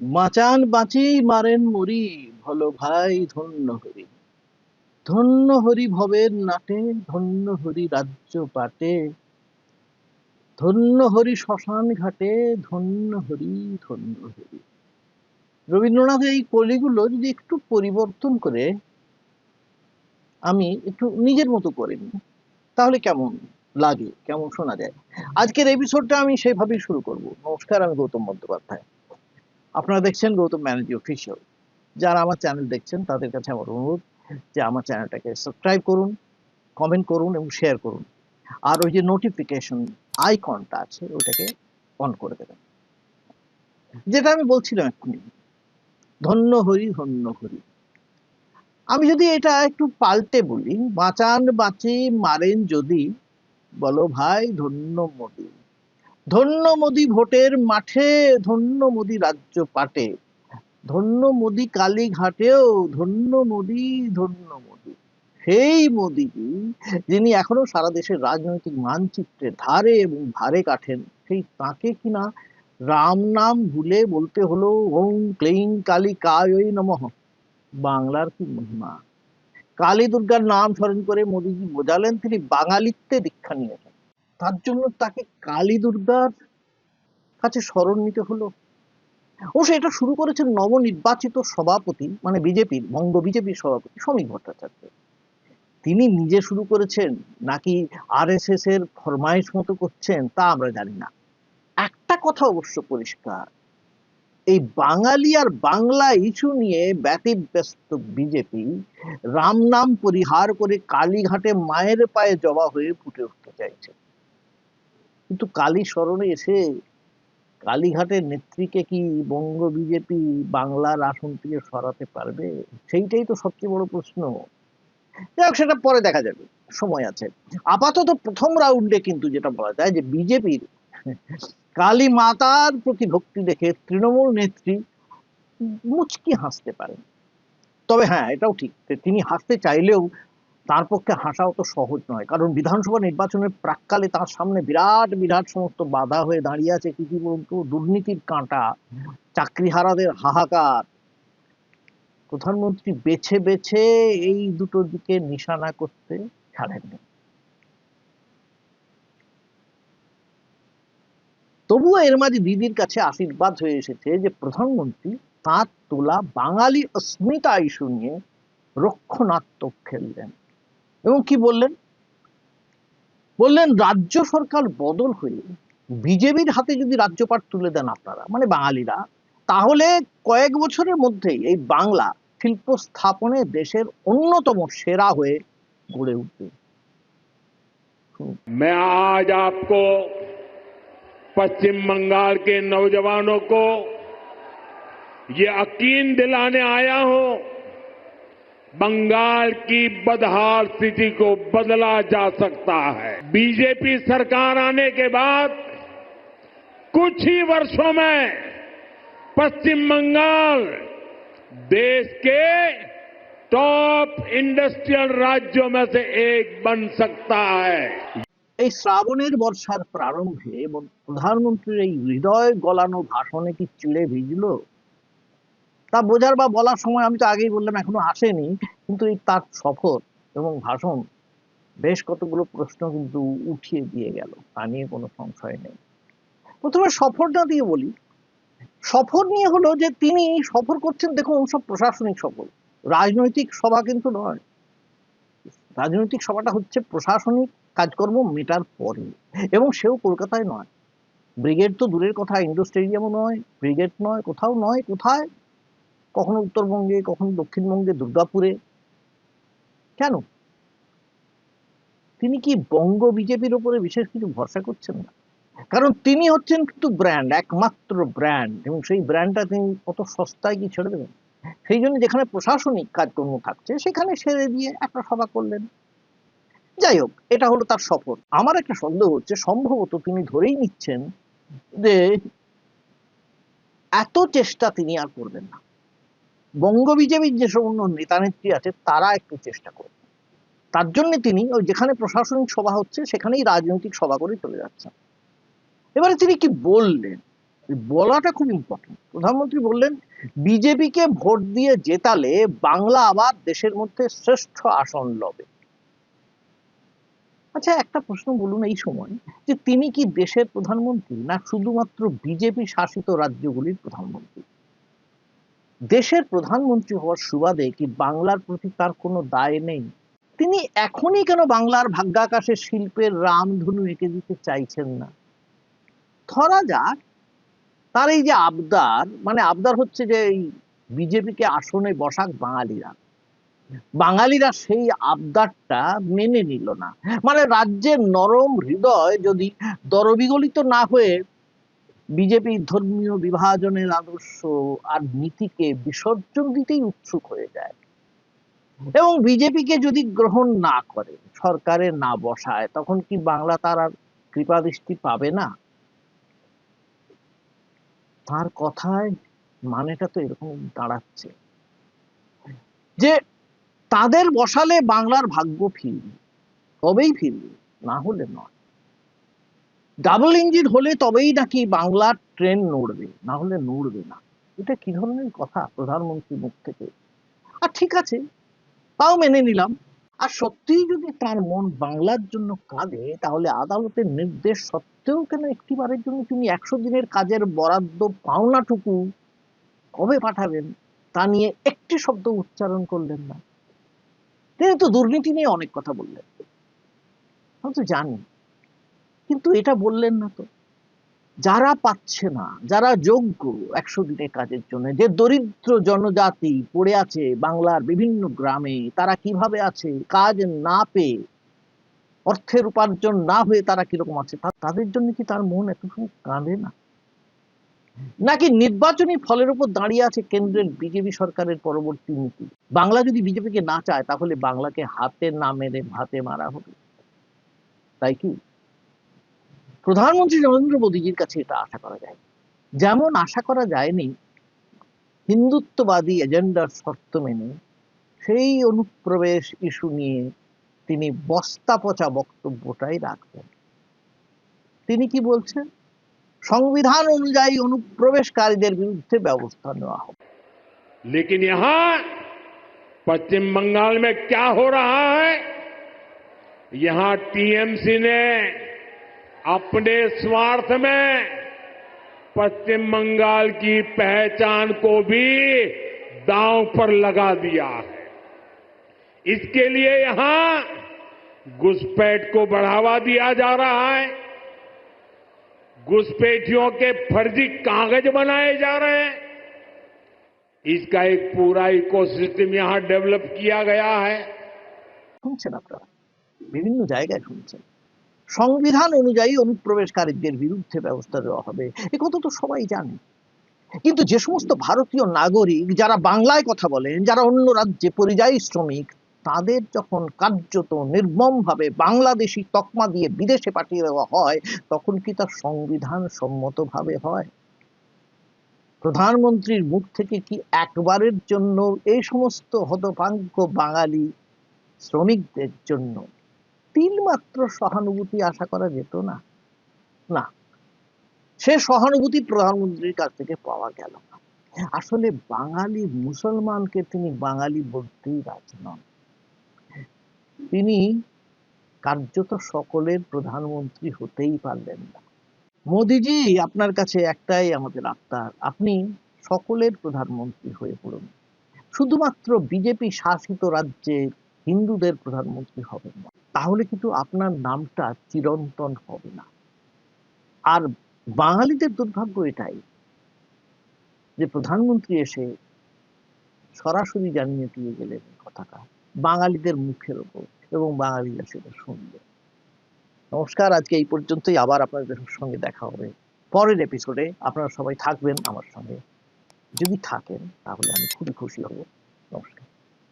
বাঁচান বাঁচি মারেন মরি, ভলো ভাই ধন্য হরি। ধন্য হরি ভবের নাটে, ধন্য হরি রাজ্য পাটে। ধন্য হরি শ্মশান ঘাটে, ধন্য হরি ধন্য হরি। রবীন্দ্রনাথের এই কলিগুলো যদি একটু পরিবর্তন করে, আমি একটু নিজের মতো করে নিই, তাহলে কেমন লাগে, কেমন শোনা যায়? আজকের এপিসোডটা আমি সেইভাবেই শুরু করব। নমস্কার, আমি গৌতম বন্দ্যোপাধ্যায়। আপনারা দেখছেন গৌতম ব্যানার্জি অফিসিয়াল যারা আমার চ্যানেল দেখছেন, তাদের কাছে আমার অনুরোধ যে আমার চ্যানেলটাকে সাবস্ক্রাইব করুন কমেন্ট করুন এবং শেয়ার করুন। আর ওই যে নোটিফিকেশন আইকনটা আছে ওটাকে অন করে দেবেন। যেটা আমি বলছিলাম এক্ষুনি, ধন্য হরি ধন্য হরি। আমি যদি এটা একটু পাল্টে বলি, বাঁচান বাঁচি, মারেন যদি, বলো ভাই ধন্য মোদী ধন্য মোদী ভোটের মাঠে ধন্য মোদী রাজ্য পাটে ধন্য মোদী কালীঘাটেও ধন্য মোদী ধন্য মোদী সেই মোদী যিনি এখনও সারা দেশের রাজনৈতিক মানচিত্রে ধারে এবং ধারে কাঠেন, সেই তাকে কিনা রাম নাম ভুলে বলতে হলো ওং ক্লিং কালী কায়ই নমঃ। বাংলার কি মহিমা। কালী দুর্গার নাম স্মরণ করে মোদীজি বোঝালেন, তিনি বাঙালিত্বে দীক্ষা নিয়েছেন। তার জন্য তাকে কালী দুর্গার কাছে স্মরণ নিতে হলো। অবশ্য এটা শুরু করেছেন নবনির্বাচিত সভাপতি মানে বিজেপির, বঙ্গ বিজেপির সভাপতি শ্রমিক ভট্টাচার্য। তিনি নিজে শুরু করেছেন, নাকি আর এর ফরমাইশ মতো করছেন, তা আমরা জানি না। একটা কথা অবশ্য পরিষ্কার, এই বাঙালি আর বাংলা ইস্যু নিয়ে ব্যতিব্যস্ত বিজেপি রাম নাম পরিহার করে কালীঘাটে মায়ের পায়ে জবা হয়ে ফুটে উঠতে চাইছে। কিন্তু কালী স্মরণে এসে কালীঘাটের নেত্রীকে কি বঙ্গ বিজেপি বাংলার আসন থেকে সরাতে পারবে? সেইটাই তো সবচেয়ে বড় প্রশ্ন। যাই সেটা পরে দেখা যাবে। সময় আছে। আপাতত প্রথম রাউন্ডে কিন্তু যেটা বলা যায় যে বিজেপির কালী মাতার প্রতি ভক্তি দেখে তৃণমূল নেত্রী মুচকি হাসতে পারেন। তবে হ্যাঁ এটাও ঠিক তিনি হাসতে চাইলেও তার পক্ষে হাসা অত সহজ নয়। কারণ বিধানসভা নির্বাচনের প্রাককালে তার সামনে বিরাট বিরাট সমস্ত বাধা হয়ে দাঁড়িয়ে আছে। কি কি বলতো দুর্নীতির কাঁটা, চাকরিহারাদের হাহাকার। প্রধানমন্ত্রী বেছে বেছে এই দুটো দিকে নিশানা করতে ছাড়েননি। তবুও এর মাঝে দিদির কাছে আশীর্বাদ হয়ে এসেছে যে প্রধানমন্ত্রী তাঁর তোলা বাঙালি অস্মিতা ইস্যু নিয়ে রক্ষণাত্মক খেললেন। এবং কি বললেন বললেন রাজ্য সরকার বদল হয়ে বিজেপির হাতে যদি রাজ্যপাট তুলে দেন আপনারা মানে বাঙালিরা তাহলে কয়েক বছরের মধ্যেই এই বাংলা শিল্প স্থাপনে দেশের অন্যতম সেরা হয়ে গড়ে উঠবে मैं आज आपको पश्चिम बंगाल के नौजवानों को ये यकीन दिलाने आया हूं बंगाल की बदहाल स्थिति को बदला जा सकता है बीजेपी सरकार आने के बाद कुछ ही वर्षों में पश्चिम बंगाल देश के टॉप इंडस्ट्रियल राज्यों में से एक बन सकता है এই শ্রাবণের বর্ষার প্রারম্ভে এবং প্রধানমন্ত্রীর এই হৃদয় গলানো ভাষণে কি চিড়ে ভিজলো তা বোঝার বা বলার সময় আমি তো আগেই বললাম, এখনও আসেনি। কিন্তু এই তার সফর এবং ভাষণ বেশ কতগুলো প্রশ্ন কিন্তু উঠিয়ে দিয়ে গেল, তা নিয়ে কোনো সংশয় নেই। প্রথমে সফরটা দিয়ে বলি। সফর নিয়ে হলো যে তিনি সফর করছেন, দেখুন সব প্রশাসনিক সফর। রাজনৈতিক সভা কিন্তু নয়। রাজনৈতিক সভাটা হচ্ছে প্রশাসনিক কাজকর্ম মেটার পরে। এবং সেও কলকাতায় নয়। ব্রিগেড তো দূরের কথা ইন্ডোর স্টেডিয়ামও নয়, ব্রিগেড নয়, কোথাও নয়, কোথায়? কখনো উত্তরবঙ্গে, কখনো দক্ষিণবঙ্গে, দুর্গাপুরে। কেন? তিনি কি বঙ্গ বিজেপির উপরে বিশেষ কিছু ভরসা করছেন না? কারণ তিনি হচ্ছেন কিন্তু ব্র্যান্ড, একমাত্র ব্র্যান্ড, এবং সেই ব্র্যান্ডটা তিনি কত সস্তায় কি ছেড়ে দেবেন? সেই জন্য যেখানে প্রশাসনিক কাজকর্ম থাকছে, সেখানে সেরে দিয়ে একটা সভা করলেন। যাই হোক, এটা হলো তার সফর আমার একটা সন্দেহ হচ্ছে, সম্ভবত তিনি ধরেই নিচ্ছেন যে এত চেষ্টা তিনি আর করবেন না। বঙ্গ বিজেপির যে সমস্ত নেতা নেত্রী আছে, তারা একটু চেষ্টা করবেন তার জন্য তিনি ওই যেখানে প্রশাসনিক সভা হচ্ছে, সেখানেই রাজনৈতিক সভা করে চলে যাচ্ছেন। এবারে তিনি কি বললেন? বলাটা খুব ইম্পর্টেন্ট প্রধানমন্ত্রী বললেন, বিজেপিকে ভোট দিয়ে জেতালে বাংলা আবার দেশের মধ্যে শ্রেষ্ঠ আসন লবে। আচ্ছা একটা প্রশ্ন বলুন এই সময়, যে তিনি কি দেশের প্রধানমন্ত্রী না শুধুমাত্র বিজেপি শাসিত রাজ্যগুলির প্রধানমন্ত্রী? দেশের প্রধানমন্ত্রী হওয়ার সুবাদে কি বাংলার প্রতি তার কোনো দায় নেই? তিনি এখনই কেন বাংলার ভাগ্যাকাশে শিল্পের রামধনু এঁকে দিতে চাইছেন না? ধরা যাক, তার এই যে আবদার মানে আবদার হচ্ছে যে এই বিজেপিকে আসনে বসাক বাঙালিরা। বাঙালিরা সেই আবদারটা মেনে নিল না। মানে রাজ্যের নরম হৃদয় যদি দরবিগলিত না হয়ে বিজেপি ধর্মীয় বিভাজনের আদর্শ আর নীতিকে বিসর্জন দিতেই উৎসুক হয়ে যায়। এবং বিজেপিকে যদি গ্রহণ না করে, সরকারে না বসায়, তখন কি বাংলা তার আর কৃপাদৃষ্টি পাবে না? তার কথায় মানেটা তো এরকম দাঁড়াচ্ছে। যে তাদের বসালে বাংলার ভাগ্য ফিরবে, তবেই ফিরবে, না হলে নয়। ডাবল ইঞ্জিন হলে তবেই নাকি বাংলার ট্রেন নড়বে, না হলে নড়বে না। এটা কি ধরনের কথা প্রধানমন্ত্রীর মুখ থেকে? আর ঠিক আছে, তাও মেনে নিলাম। আর সত্যিই যদি তার মন বাংলার জন্য কাঁদে, তাহলে আদালতের নির্দেশ সত্ত্বেও কেন একটিবারের জন্য তিনি একশো দিনের কাজের বরাদ্দ পাওনাটুকু কবে পাঠাবেন, তা নিয়ে একটি শব্দ উচ্চারণ করলেন না। তিনি তো দুর্নীতি নিয়ে অনেক কথা বললেন। আমি তো জানি। কিন্তু এটা বললেন না তো। যারা পাচ্ছে না, যারা যোগ্য একশো দিনের কাজের জন্য, যে দরিদ্র জনজাতি পড়ে আছে বাংলার বিভিন্ন গ্রামে, তারা কীভাবে আছে, কাজ না পেয়ে, অর্থের উপার্জন না হয়ে তারা কীরকম আছে তাদের জন্য কি তার মন এতটুকু কাঁদে না? নাকি নির্বাচনী ফলের উপর দাঁড়িয়ে আছে কেন্দ্রের বিজেপি সরকারের পরবর্তী নীতি? বাংলা যদি বিজেপিকে না চায়, তাহলে বাংলাকে হাতে না মেরে ভাতে মারা হবে। তাই কি? প্রধানমন্ত্রী নরেন্দ্র মোদীজির কাছে এটা আশা করা যায় যেমন আশা করা যায়নি হিন্দুত্ববাদী এজেন্ডার শর্ত মেনে সেই অনুপ্রবেশ ইস্যু নিয়ে তিনি বস্তা পচা বক্তব্যটাই রাখবেন তিনি কি বলছেন সংবিধান অনুযায়ী অনুপ্রবেশকারীদের বিরুদ্ধে ব্যবস্থা নেওয়া হবে लेकिन यहां पश्चिम बंगाल में क्या हो रहा है यहां टीएमसी ने अपने स्वार्थ में पश्चिम बंगाल की पहचान को भी दांव पर लगा दिया है इसके लिए यहां घुसपैठ को बढ़ावा दिया जा रहा है घुसपैठियों के फर्जी कागज बनाए जा रहे हैं इसका एक पूरा इकोसिस्टम यहां डेवलप किया गया है শুনছেন আপনারা বিভিন্ন জায়গায় শুনছেন সংবিধান অনুযায়ী অনুপ্রবেশকারীদের বিরুদ্ধে ব্যবস্থা দেওয়া হবে। এ কথা তো সবাই জানে। কিন্তু যে সমস্ত ভারতীয় নাগরিক যারা বাংলায় কথা বলেন, যারা অন্য রাজ্যে পরিযায়ী শ্রমিক, তাদের যখন কার্যত নির্মমভাবে বাংলাদেশি তকমা দিয়ে বিদেশে পাঠিয়ে দেওয়া হয়, তখন কি তা সংবিধান সম্মতভাবে হয়? প্রধানমন্ত্রীর মুখ থেকে কি একবারের জন্য এই সমস্ত হতভাগ্য বাঙালি শ্রমিকদের জন্য তিলমাত্র সহানুভূতি আশা করা যেত না। না, সে সহানুভূতি প্রধানমন্ত্রীর কাছ থেকে পাওয়া গেল না। আসলে বাঙালি মুসলমানকে তিনি বাঙালি বলতেই রাজি নন। তিনি কার্যত সকলের প্রধানমন্ত্রী হতেই পারলেন না। মোদিজি, আপনার কাছে একটাই আমাদের আত্মার আপনি সকলের প্রধানমন্ত্রী হয়ে পড়ুন। শুধুমাত্র বিজেপি শাসিত রাজ্যে হিন্দুদের প্রধানমন্ত্রী হবেন না। তাহলে কিন্তু আপনার নামটা চিরন্তন হবে না। আর বাঙালিদের দুর্ভাগ্য এটাই যে প্রধানমন্ত্রী এসে সরাসরি জানিয়ে দিয়ে গেলেন কথাটা, বাঙালিদের মুখের ওপর এবং বাঙালিরা সেটা শুনবে। নমস্কার, আজকে এই পর্যন্তই। আবার আপনাদের সঙ্গে দেখা হবে পরের এপিসোডে আপনারা সবাই থাকবেন আমার সঙ্গে। যদি থাকেন, তাহলে আমি খুবই খুশি হব। নমস্কার।